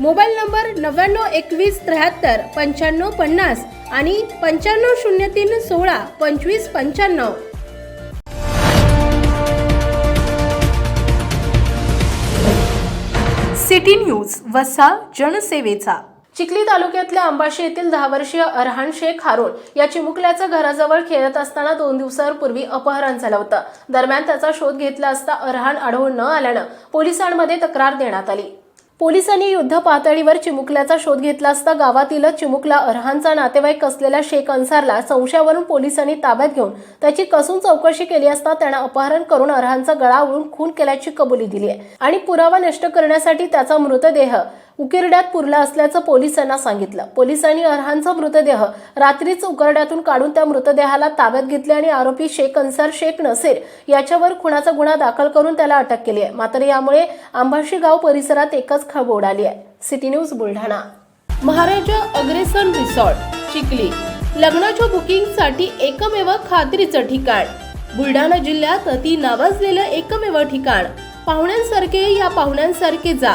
Mobile number नव्याण्णव एकवीस त्र्याहत्तर पंच्याण्णव पन्नास आणि पंच्याण्णव शून्य तीन सोळा पंचवीस पंच्याण्णव. सिटी न्यूज वसा जनसेवेचा. चिखली तालुक्यातल्या अंबाशी येथील दहा वर्षीय अरहान शेख हारून या चिमुकल्याच्या घराजवळ खेळत असताना दोन दिवसांपूर्वी अपहरण झालं होतं. दरम्यान त्याचा शोध घेतला असता अरहान आढळून न आल्यानं पोलिसांमध्ये तक्रार देण्यात आली. पोलिसांनी युद्ध पातळीवर चिमुकल्याचा शोध घेतला असता गावातीलच चिमुकला अरहानचा नातेवाईक असलेल्या शेख अन्सारला संशयावरून पोलिसांनी ताब्यात घेऊन त्याची कसून चौकशी केली असता त्यानं अपहरण करून अरहानचा गळा उळून खून केल्याची कबुली दिली आहे. आणि पुरावा नष्ट करण्यासाठी त्याचा मृतदेह उकिरड्यात पुरला असल्याचं पोलिसांना सांगितलं. पोलिसांनी अरहानचा मृतदेह रात्रीच उकरड्यातून काढून त्या मृतदेहाला ताब्यात घेतले आणि आरोपी शेख अन्सार शेख नसीर याच्यावर खुनाचा गुन्हा दाखल करून त्याला अटक केली आहे. मात्र यामुळे आंबाशी गाव परिसरात एकच खळबळ उडाली आहे. City news Buldhana. Maharaja Agrasen resort Chikhli. लग्नाच्या बुकिंगसाठी एकमेव खात्रीचं ठिकाण. बुलढाणा जिल्ह्यात अति नावाजलेलं एकमेव ठिकाण. पाहुण्यांसारखे या पाहुण्यांसारखे जा.